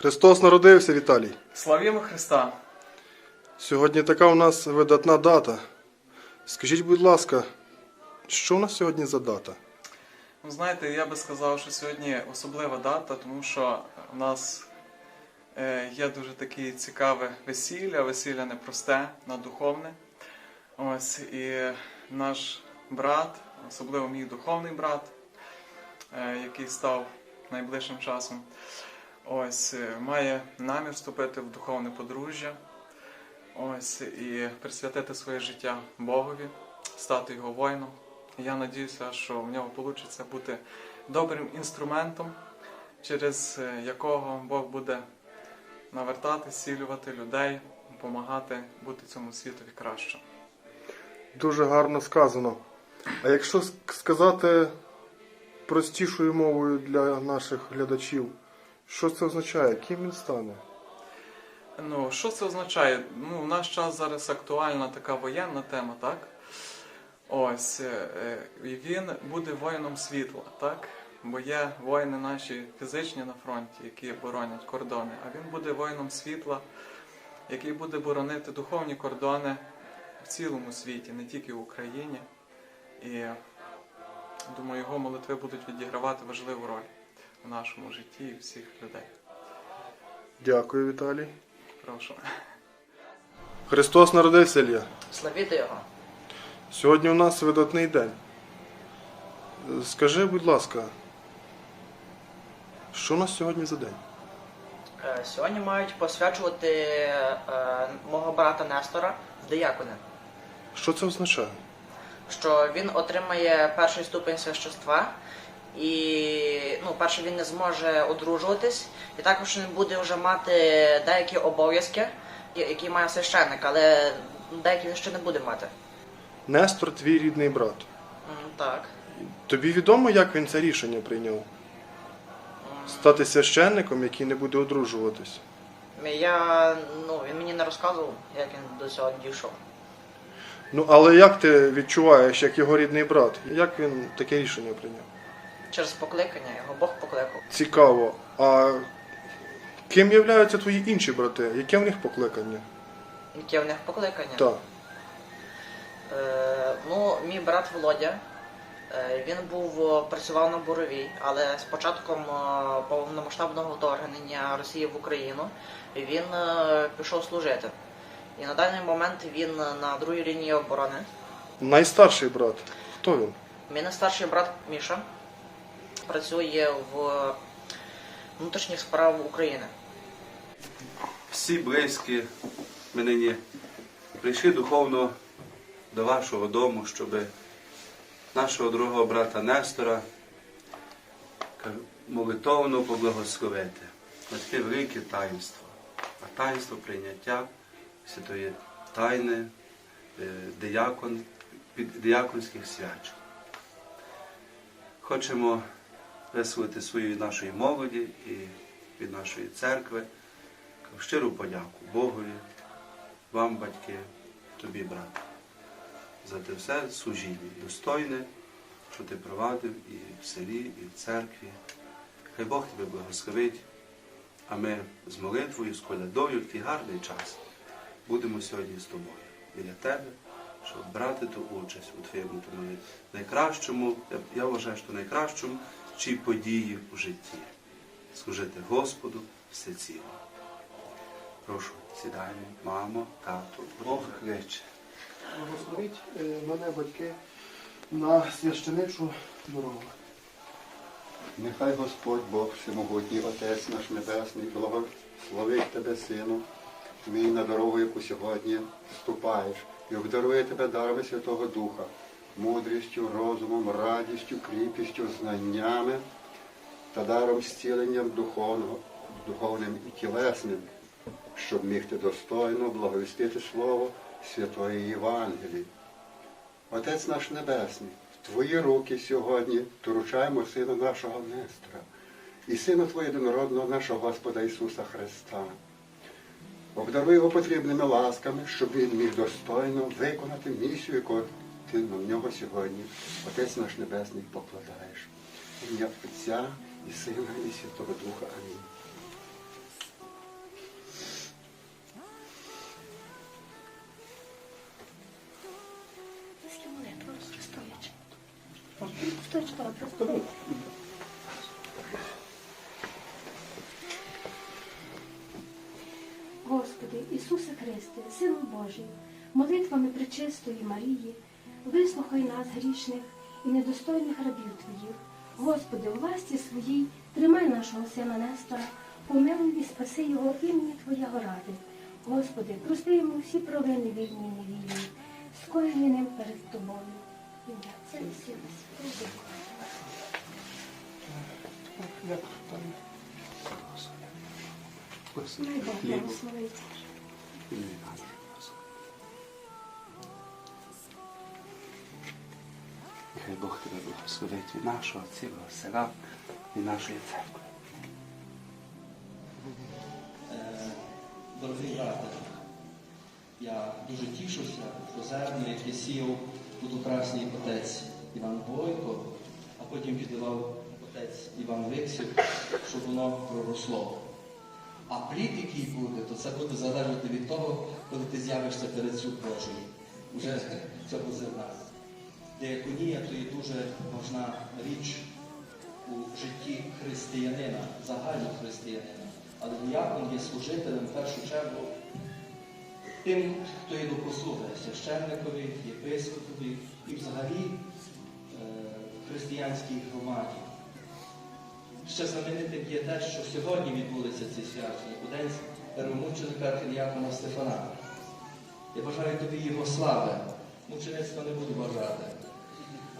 Христос народився, Віталій. Славімо Христа! Сьогодні така у нас видатна дата. Скажіть, будь ласка, що у нас сьогодні за дата? Ну, знаєте, я би сказав, що сьогодні особлива дата, тому що у нас е, є дуже таке цікаве весілля, весілля непросте, на духовне. Ось і наш брат, особливо мій духовний брат, е, який став найближчим часом, ось е, має намір вступити в духовне подружжя. Ось і присвятити своє життя Богові, стати його воїном. Я надіюся, що в нього вийде бути добрим інструментом, через е, якого Бог буде навертати, зцілювати людей, допомагати бути цьому світові краще. Дуже гарно сказано. А якщо сказати простішою мовою для наших глядачів, що це означає? Ким він стане? Ну, що це означає? Ну, в наш час зараз актуальна така воєнна тема, так? Ось, е, е, він буде воїном світла, так? Бо є воїни наші фізичні на фронті, які боронять кордони, а він буде воїном світла, який буде боронити духовні кордони в цілому світі, не тільки в Україні. І думаю, його молитви будуть відігравати важливу роль в нашому житті і всіх людей. Дякую, Віталій. Прошу. Христос народився, Ілля. Славіти його. Сьогодні у нас видатний день. Скажи, будь ласка, що у нас сьогодні за день? Е, Сьогодні мають посвячувати е, мого брата Нестора в диякони, Що це означає? що він отримає перший ступень священства, і ну, перше він не зможе одружуватись, і також він буде вже мати деякі обов'язки, які має священник, але деякі він ще не буде мати. Нестор, твій рідний брат. М, Так. Тобі відомо, як він це рішення прийняв? Стати священником, який не буде одружуватись. Я, ну, він мені не розказував, як він до цього дійшов. Ну, але як ти відчуваєш, як його рідний брат? Як він таке рішення прийняв? Через покликання, його Бог покликав. Цікаво. А ким являються твої інші брати? Яке в них покликання? Яке в них покликання? Так. Е, ну, мій брат Володя, е, він був працював на буровій, але з початком е, повномасштабного вторгнення Росії в Україну він е, пішов служити. І на даний момент він на другій лінії оборони. Найстарший брат. Хто він? Мій найстарший брат Міша працює в внутрішніх справах України. всі близькі ми нині прийшли духовно до вашого дому, щоб нашого другого брата Нестора молитовно поблагословити таке велике таїнство, а таїнство прийняття святої тайни е, диякон, під свячок. Хочемо висловити свою від нашої молоді і від нашої церкви щиру подяку Богові, вам, батьки, тобі, брат, за те все служіння достойне, що ти провадив і в селі, і в церкві. Хай Бог тебе благословить, а ми з молитвою, з колядою, в такий гарний час будемо сьогодні з тобою біля тебе, щоб брати ту участь у твоєму тому найкращому, я вважаю, що найкращому чій події в житті. Служити Господу все ціло. Прошу, сідаємо, мамо, тато, Бог кличе. Благословіть е, мене батьки на священичу дорогу. Нехай Господь Бог Всемогутній, Отець наш Небесний, благословить тебе, Сину, мій на дорогу, яку сьогодні ступаєш, і обдарує тебе дарами Святого Духа, мудрістю, розумом, радістю, кріпістю, знаннями та даром зціленням духовного, духовним і тілесним, щоб міг ти достойно благовістити Слово Святої Євангелії. Отець наш Небесний, в Твої руки сьогодні доручаємо Сина нашого Нестора і Сина Твого єдинородного нашого Господа Ісуса Христа. Обдаруй його потрібними ласками, щоб він міг достойно виконати місію, яку ти на нього сьогодні, Отець наш Небесний, покладаєш. Ім'я Отця і Сина, і Святого Духа. Амінь. Господи, Ісусе Христе, Сину Божий, молитвами Пречистої Марії, вислухай нас грішних і недостойних рабів Твоїх. Господи, у власті своїй тримай нашого сина Нестора, помилуй і спаси його імені Твоєго ради. Господи, прости йому всі провини вільні і невільні, скоєні ним перед Тобою. Ім'я Отця і Сина Нехай Бог тебе благословить від нашого цілого села і нашої церкви. Е, Дорогі брате, я дуже тішуся, що зерно, яке сіяв тут прекрасний отець Іван Бойко, а потім підливав отець Іван Виксів, щоб воно проросло. А плід, який буде, то це буде залежати від того, коли ти з'явишся перед суд Божий. Уже цього зерна. Деяконія то є дуже важна річ у житті християнина, загально християнина. Але діякон є служителем в першу чергу тим, хто є до священникові, єпископові і взагалі е, християнській громаді. Ще знаменитим є те, що сьогодні відбулися ці свячення, у день первомученика архієріакона Стефана. Я бажаю тобі його слави. Мучеництва не буду бажати.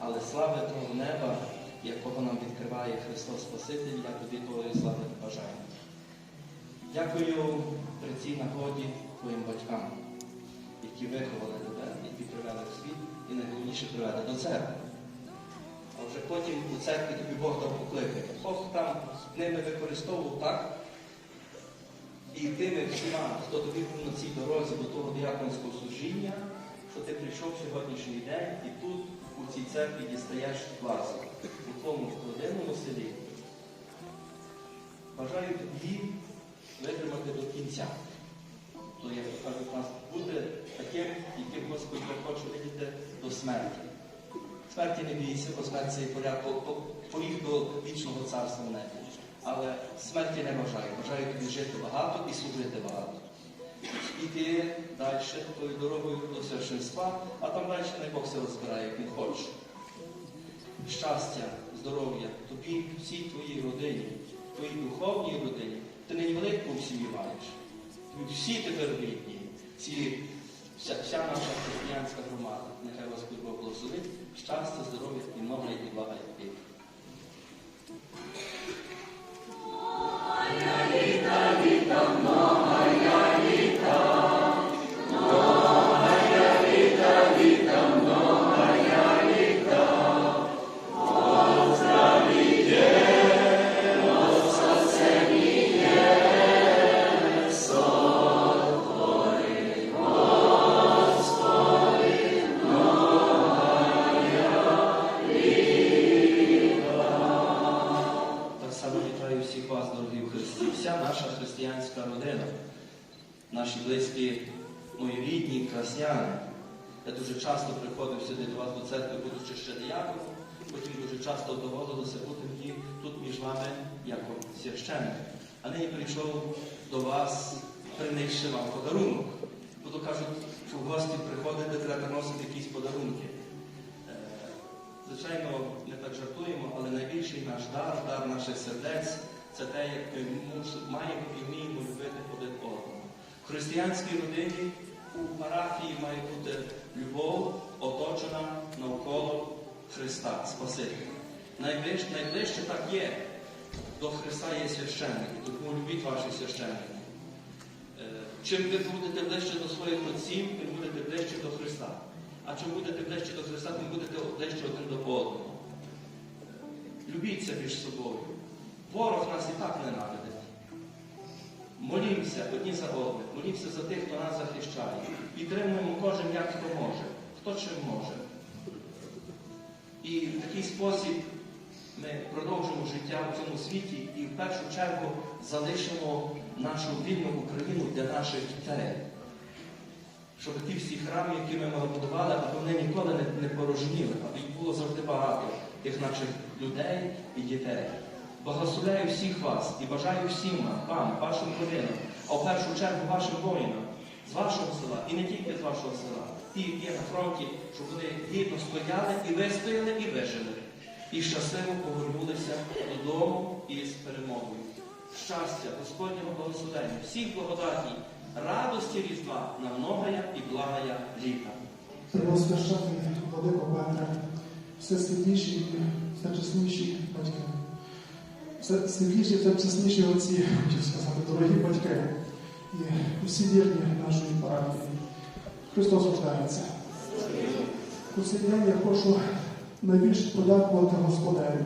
Але слави того неба, якого нам відкриває Христос Спаситель, я тобі тої слави бажаю. Дякую при цій нагоді твоїм батькам, які виховали тебе, які привели в світ і найголовніше привели до церкви. А вже потім у церкві тобі Бог дав покликання. Бог там ними використовував так. І тими всіма, хто тобі був на цій дорозі до того діяконського служіння, що ти прийшов сьогоднішній день і тут, у цій церкві, дістаєш власу у твоєму родинному селі. Бажаю тобі витримати до кінця. То, як кажуть нас, бути таким, яким Господь хоче видіти до смерті. Смерті не бійся, бо смерть це по- по- поріг до вічного царства в небі. Але смерті не бажаю. Бажаю тобі жити багато і служити багато. Іти далі тою дорогою до священства, а там далі не Бог все розбирає, як він хоче. Щастя, здоров'я, тобі, всій твоїй родині, твоїй духовній родині. Ти не велику сім'ю маєш. Тобі всі тепер рідні, ці, вся, вся наша християнська громада. Нехай Господь Бог благословить. Щастя, здоров'я і много і блага тобі. красняни. Я дуже часто приходив сюди до вас до церкви, будучи ще діяконом, потім дуже часто доводилося бути тут між вами як священник. А нині прийшов до вас, принесши вам подарунок. Бо то кажуть, що в гості приходити, треба приносити якісь подарунки. Е, Звичайно, ми так жартуємо, але найбільший наш дар, дар наших сердець, це те, як ми маємо і вміємо любити. Християнській родині у парафії має бути любов, оточена навколо Христа, Спасителя. Найближче, найближче так є. До Христа є священники, тому любіть ваших священників. Е, Чим ви будете ближче до своїх отців, тим будете ближче до Христа. А чим будете ближче до Христа, тим будете ближче один до одного. Любіться між собою. Ворог нас і так ненавидить. Молімося одні за одних, молімося за тих, хто нас захищає. Підтримуємо кожен як хто може, хто чим може. І в такий спосіб ми продовжимо життя в цьому світі і в першу чергу залишимо нашу вільну Україну для наших дітей. Щоб ті всі храми, які ми будували, аби вони ніколи не, порожніли, аби їх було завжди багато тих наших людей і дітей. Благословляю всіх вас і бажаю всім вам, вам, вашим родинам, а в першу чергу вашим воїнам з вашого села і не тільки з вашого села, ті, які є на фронті, щоб вони гідно стояли і вистояли, і вижили. І щасливо повернулися додому із перемогою. Щастя, Господнього благословення, всіх благодаті, радості Різдва на многая і благая літа. Превосвящений Владико Петре, все світліші все чесніші батьки. Все світліші, все чесніші отці, хотів сказати, дорогі батьки і усі вірні нашої парафії. Христос рождається. У цей день я хочу найбільше подякувати Господеві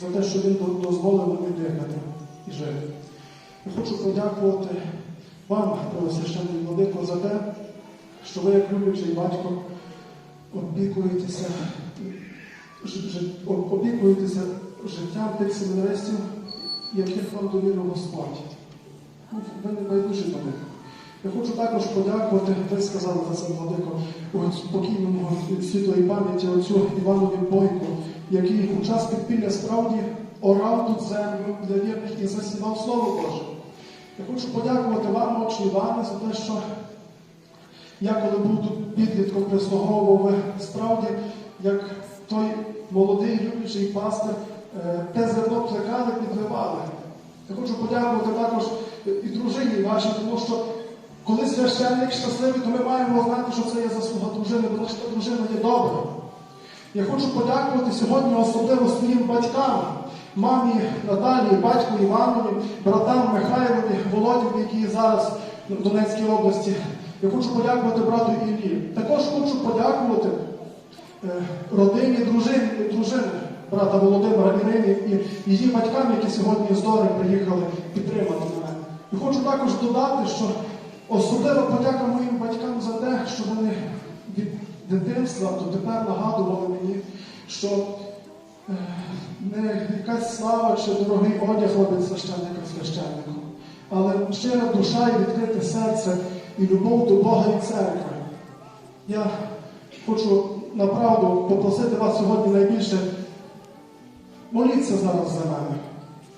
за те, що Він дозволив мені дихати і жити. Я хочу подякувати вам, Превосвящений Владико, за те, що ви, як люблячий батько, опікуєтеся, опікуєтеся життям тих семінаристів, яких вам довірив Господь. Ну, Ви не байдужі до них. Я хочу також подякувати, ви сказали за це владико, ось покійному світлої пам'яті отцю Іванові Бойку, який у час підпілля справді орав тут землю для вірних і засівав Слово Боже. Я хочу подякувати вам, отче Іване, за те, що я коли був тут підлітком прислуговував, справді, як той молодий люблячий пастир, те зерно плекали, підливали. Я хочу подякувати також і дружині вашій, тому що коли священник щасливий, то ми маємо знати, що це є заслуга дружини, що та дружина є добра. Я хочу подякувати сьогодні особливо своїм батькам, мамі Наталії, батьку Іванові, братам Михайлові, Володіві, які зараз в Донецькій області. Я хочу подякувати брату Іллі. Також хочу подякувати е, родині дружини, дружини брата Володимира Ірині і її батькам, які сьогодні з Дори приїхали підтримати мене. І хочу також додати, що особлива подяка моїм батькам за те, що вони від дитинства дотепер нагадували мені, що е, не якась слава чи дорогий одяг робить священника священником, але щира душа і відкрите серце і любов до Бога і церкви. Я хочу направду попросити вас сьогодні найбільше моліться зараз за мене.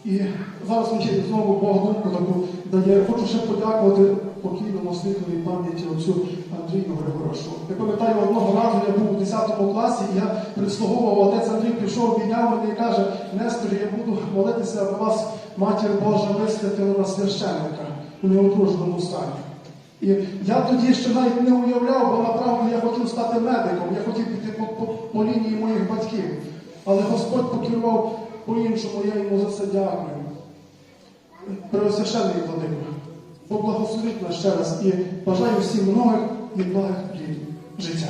І зараз мені знову Бог думку таку дає. Хочу ще подякувати покійному світлої пам'яті отцю Андрію Григорошу. Я пам'ятаю, одного разу я був у 10 класі, і я прислуговував, отець Андрій прийшов, обійняв мене і каже, Нестор, я буду молитися, аби вас матір Божа висвятила на священника у неодруженому стані. І я тоді ще навіть не уявляв, бо направду я хотів стати медиком, я хотів піти по, по, по лінії моїх батьків. Але Господь покерував по-іншому, я йому за це дякую. Преосвященний Владимир, поблагословіть нас ще раз і бажаю всім многих і благих життя.